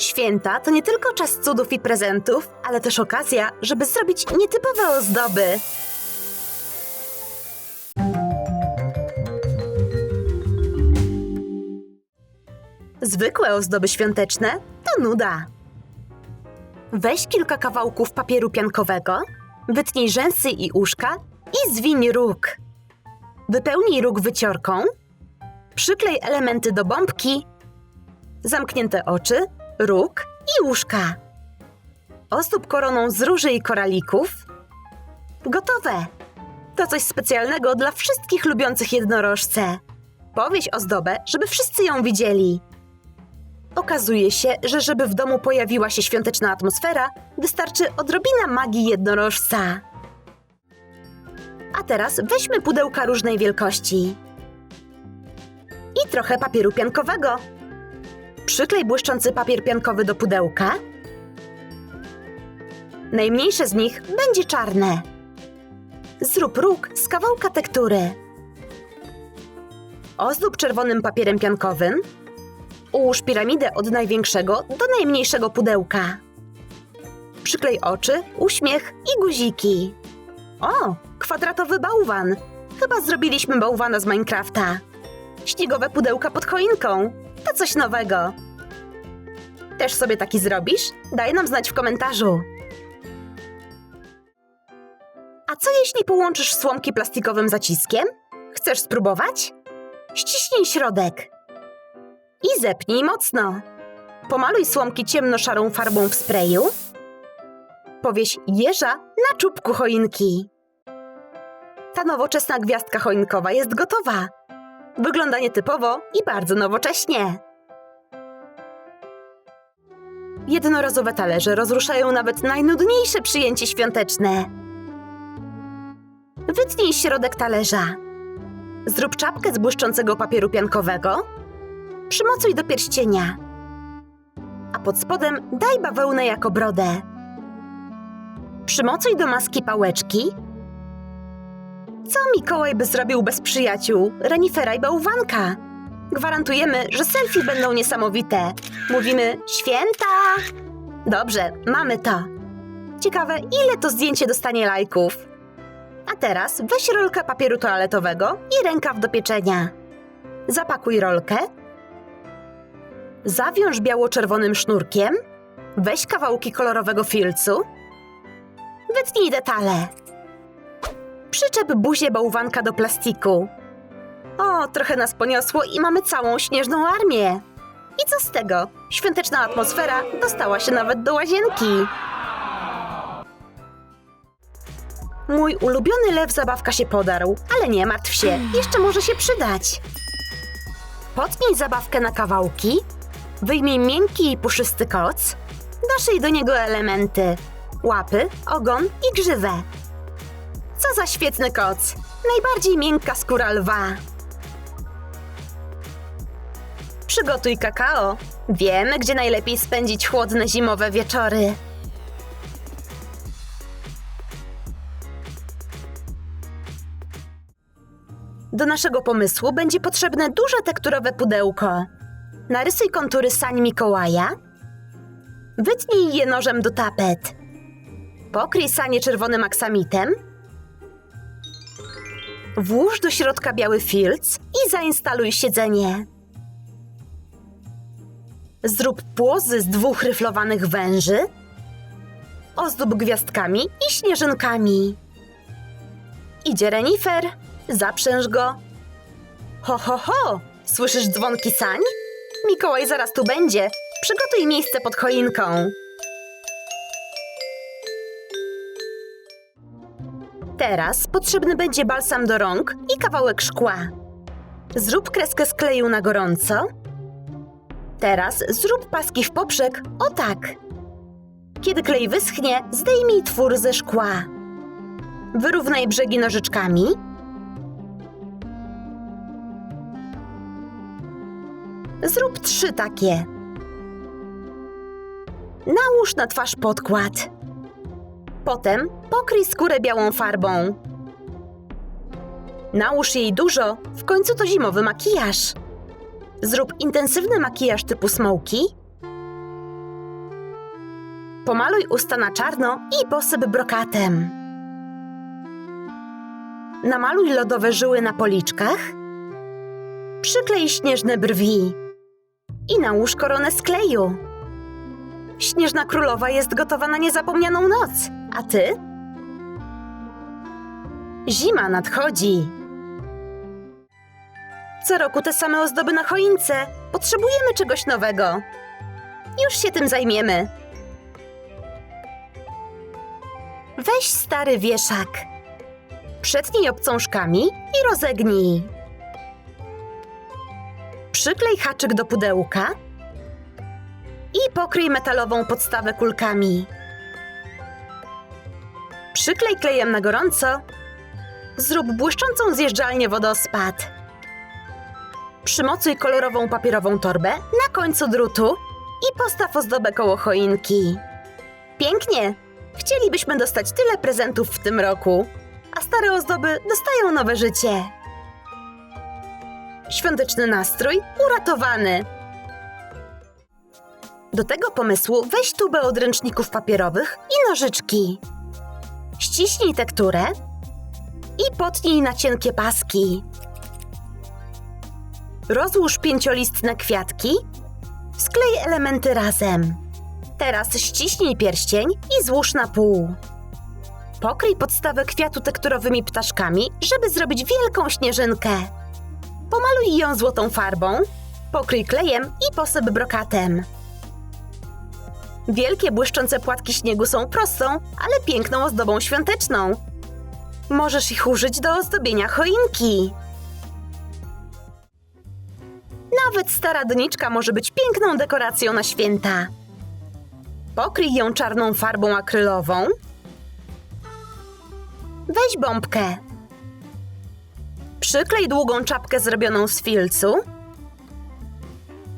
Święta to nie tylko czas cudów i prezentów, ale też okazja, żeby zrobić nietypowe ozdoby. Zwykłe ozdoby świąteczne to nuda. Weź kilka kawałków papieru piankowego, wytnij rzęsy i uszka i zwiń róg. Wypełnij róg wyciorką, przyklej elementy do bombki, zamknięte oczy, róg i uszka. Ozdób koroną z róży i koralików. Gotowe! To coś specjalnego dla wszystkich lubiących jednorożce. Powieś ozdobę, żeby wszyscy ją widzieli. Okazuje się, że żeby w domu pojawiła się świąteczna atmosfera, wystarczy odrobina magii jednorożca. A teraz weźmy pudełka różnej wielkości. I trochę papieru piankowego. Przyklej błyszczący papier piankowy do pudełka. Najmniejsze z nich będzie czarne. Zrób róg z kawałka tektury. Ozdób czerwonym papierem piankowym. Ułóż piramidę od największego do najmniejszego pudełka. Przyklej oczy, uśmiech i guziki. O, kwadratowy bałwan. Chyba zrobiliśmy bałwana z Minecrafta. Śniegowe pudełka pod choinką. To coś nowego. Też sobie taki zrobisz? Daj nam znać w komentarzu. A co jeśli połączysz słomki plastikowym zaciskiem? Chcesz spróbować? Ściśnij środek i zepnij mocno. Pomaluj słomki ciemnoszarą farbą w sprayu. Powieś jeża na czubku choinki. Ta nowoczesna gwiazdka choinkowa jest gotowa. Wygląda nietypowo i bardzo nowocześnie. Jednorazowe talerze rozruszają nawet najnudniejsze przyjęcie świąteczne. Wytnij środek talerza. Zrób czapkę z błyszczącego papieru piankowego. Przymocuj do pierścienia. A pod spodem daj bawełnę jako brodę. Przymocuj do maski pałeczki. Co Mikołaj by zrobił bez przyjaciół, renifera i bałwanka? Gwarantujemy, że selfie będą niesamowite. Mówimy święta! Dobrze, mamy to. Ciekawe, ile to zdjęcie dostanie lajków. A teraz weź rolkę papieru toaletowego i rękaw do pieczenia. Zapakuj rolkę. Zawiąż biało-czerwonym sznurkiem. Weź kawałki kolorowego filcu. Wytnij detale. Przyczep buzię bałwanka do plastiku. O, trochę nas poniosło i mamy całą śnieżną armię. I co z tego? Świąteczna atmosfera dostała się nawet do łazienki. Mój ulubiony lew zabawka się podarł, ale nie martw się, jeszcze może się przydać. Potnij zabawkę na kawałki, wyjmij miękki i puszysty koc, doszyj do niego elementy, łapy, ogon i grzywę. Co za świetny koc! Najbardziej miękka skóra lwa. Przygotuj kakao. Wiemy, gdzie najlepiej spędzić chłodne zimowe wieczory. Do naszego pomysłu będzie potrzebne duże tekturowe pudełko. Narysuj kontury sań Mikołaja. Wytnij je nożem do tapet. Pokryj sanie czerwonym aksamitem. Włóż do środka biały filc i zainstaluj siedzenie. Zrób płozy z dwóch ryflowanych węży. Ozdób gwiazdkami i śnieżynkami. Idzie renifer, zaprzęż go. Ho, ho, ho! Słyszysz dzwonki sań? Mikołaj zaraz tu będzie. Przygotuj miejsce pod choinką. Teraz potrzebny będzie balsam do rąk i kawałek szkła. Zrób kreskę z kleju na gorąco. Teraz zrób paski w poprzek, o tak. Kiedy klej wyschnie, zdejmij twór ze szkła. Wyrównaj brzegi nożyczkami. Zrób trzy takie. Nałóż na twarz podkład. Potem pokryj skórę białą farbą. Nałóż jej dużo, w końcu to zimowy makijaż. Zrób intensywny makijaż typu smoki. Pomaluj usta na czarno i posyp brokatem. Namaluj lodowe żyły na policzkach. Przyklej śnieżne brwi. I nałóż koronę z kleju. Śnieżna królowa jest gotowa na niezapomnianą noc. A ty? Zima nadchodzi. Co roku te same ozdoby na choince. Potrzebujemy czegoś nowego. Już się tym zajmiemy. Weź stary wieszak. Przetnij obcążkami i rozegnij. Przyklej haczyk do pudełka i pokryj metalową podstawę kulkami. Przyklej klejem na gorąco. Zrób błyszczącą zjeżdżalnię wodospad. Przymocuj kolorową papierową torbę na końcu drutu i postaw ozdobę koło choinki. Pięknie! Chcielibyśmy dostać tyle prezentów w tym roku, a stare ozdoby dostają nowe życie. Świąteczny nastrój uratowany. Do tego pomysłu weź tubę odręczników papierowych i nożyczki. Ściśnij tekturę i potnij na cienkie paski. Rozłóż pięciolistne kwiatki, sklej elementy razem. Teraz ściśnij pierścień i złóż na pół. Pokryj podstawę kwiatu tekturowymi ptaszkami, żeby zrobić wielką śnieżynkę. Pomaluj ją złotą farbą, pokryj klejem i posyp brokatem. Wielkie błyszczące płatki śniegu są prostą, ale piękną ozdobą świąteczną. Możesz ich użyć do ozdobienia choinki. Nawet stara doniczka może być piękną dekoracją na święta. Pokryj ją czarną farbą akrylową. Weź bombkę. Przyklej długą czapkę zrobioną z filcu.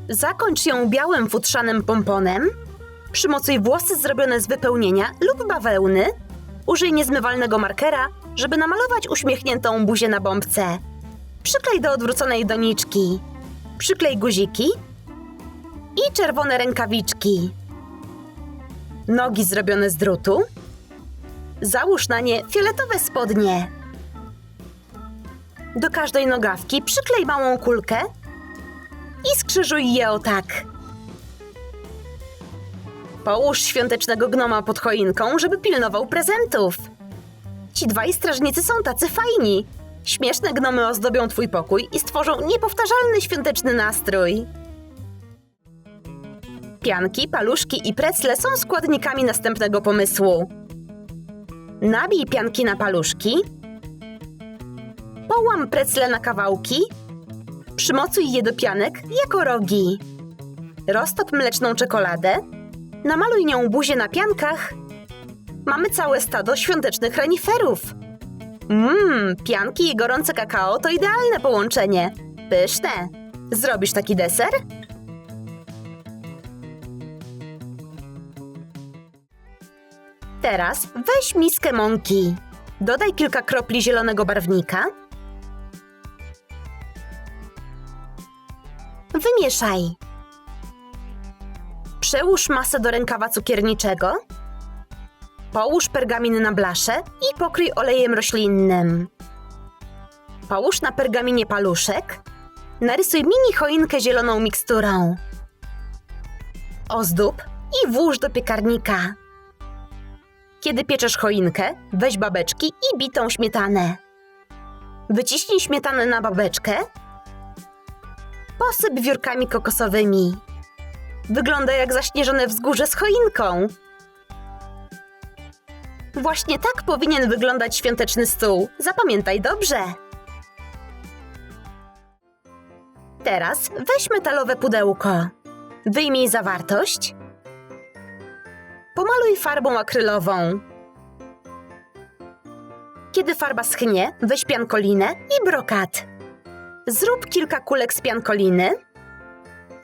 Zakończ ją białym futrzanym pomponem. Przymocuj włosy zrobione z wypełnienia lub bawełny. Użyj niezmywalnego markera, żeby namalować uśmiechniętą buzię na bombce. Przyklej do odwróconej doniczki. Przyklej guziki i czerwone rękawiczki. Nogi zrobione z drutu. Załóż na nie fioletowe spodnie. Do każdej nogawki przyklej małą kulkę i skrzyżuj je o tak. Połóż świątecznego gnoma pod choinką, żeby pilnował prezentów. Ci dwaj strażnicy są tacy fajni. Śmieszne gnomy ozdobią twój pokój i stworzą niepowtarzalny świąteczny nastrój. Pianki, paluszki i precle są składnikami następnego pomysłu. Nabij pianki na paluszki. Połam precle na kawałki. Przymocuj je do pianek jako rogi. Roztop mleczną czekoladę. Namaluj nią buzię na piankach. Mamy całe stado świątecznych reniferów. Mmm, pianki i gorące kakao to idealne połączenie. Pyszne. Zrobisz taki deser? Teraz weź miskę mąki. Dodaj kilka kropli zielonego barwnika. Wymieszaj. Przełóż masę do rękawa cukierniczego. Połóż pergamin na blaszę i pokryj olejem roślinnym. Połóż na pergaminie paluszek. Narysuj mini choinkę zieloną miksturą. Ozdób i włóż do piekarnika. Kiedy pieczesz choinkę, weź babeczki i bitą śmietanę. Wyciśnij śmietanę na babeczkę. Posyp wiórkami kokosowymi. Wygląda jak zaśnieżone wzgórze z choinką. Właśnie tak powinien wyglądać świąteczny stół. Zapamiętaj dobrze. Teraz weź metalowe pudełko. Wyjmij zawartość. Pomaluj farbą akrylową. Kiedy farba schnie, weź piankolinę i brokat. Zrób kilka kulek z piankoliny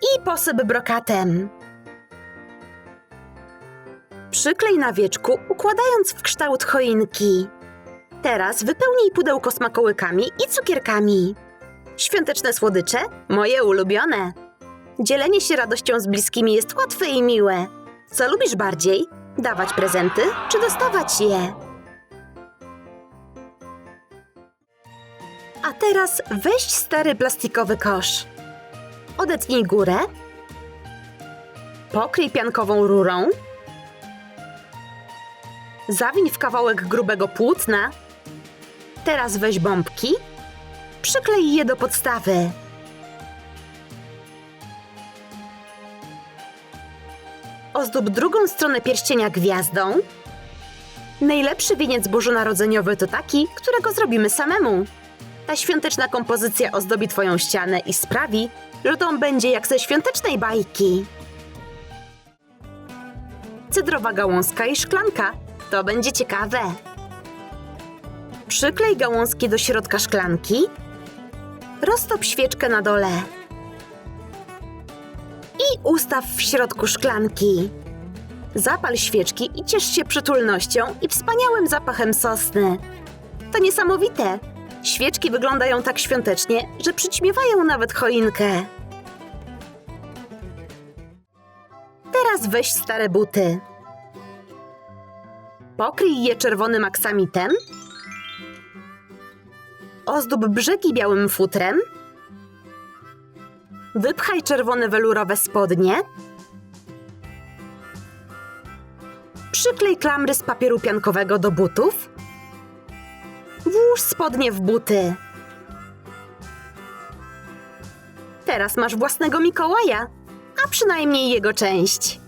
i posyp brokatem. Przyklej na wieczku, układając w kształt choinki. Teraz wypełnij pudełko smakołykami i cukierkami. Świąteczne słodycze, moje ulubione. Dzielenie się radością z bliskimi jest łatwe i miłe. Co lubisz bardziej? Dawać prezenty, czy dostawać je? A teraz weź stary plastikowy kosz. Odetnij górę. Pokryj piankową rurą. Zawiń w kawałek grubego płótna. Teraz weź bombki. Przyklej je do podstawy. Ozdób drugą stronę pierścienia gwiazdą. Najlepszy wieniec bożonarodzeniowy to taki, którego zrobimy samemu. Ta świąteczna kompozycja ozdobi Twoją ścianę i sprawi, że dom będzie jak ze świątecznej bajki. Cydrowa gałązka i szklanka. To będzie ciekawe. Przyklej gałązki do środka szklanki. Roztop świeczkę na dole. I ustaw w środku szklanki. Zapal świeczki i ciesz się przytulnością i wspaniałym zapachem sosny. To niesamowite. Świeczki wyglądają tak świątecznie, że przyćmiewają nawet choinkę. Teraz weź stare buty. Pokryj je czerwonym aksamitem. Ozdób brzegi białym futrem. Wypchaj czerwone welurowe spodnie. Przyklej klamry z papieru piankowego do butów. Włóż spodnie w buty. Teraz masz własnego Mikołaja, a przynajmniej jego część.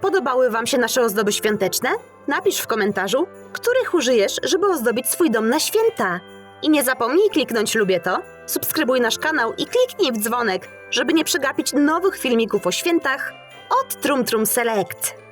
Podobały Wam się nasze ozdoby świąteczne? Napisz w komentarzu, których użyjesz, żeby ozdobić swój dom na święta. I nie zapomnij kliknąć lubię to, subskrybuj nasz kanał i kliknij w dzwonek, żeby nie przegapić nowych filmików o świętach od Trum Trum Select.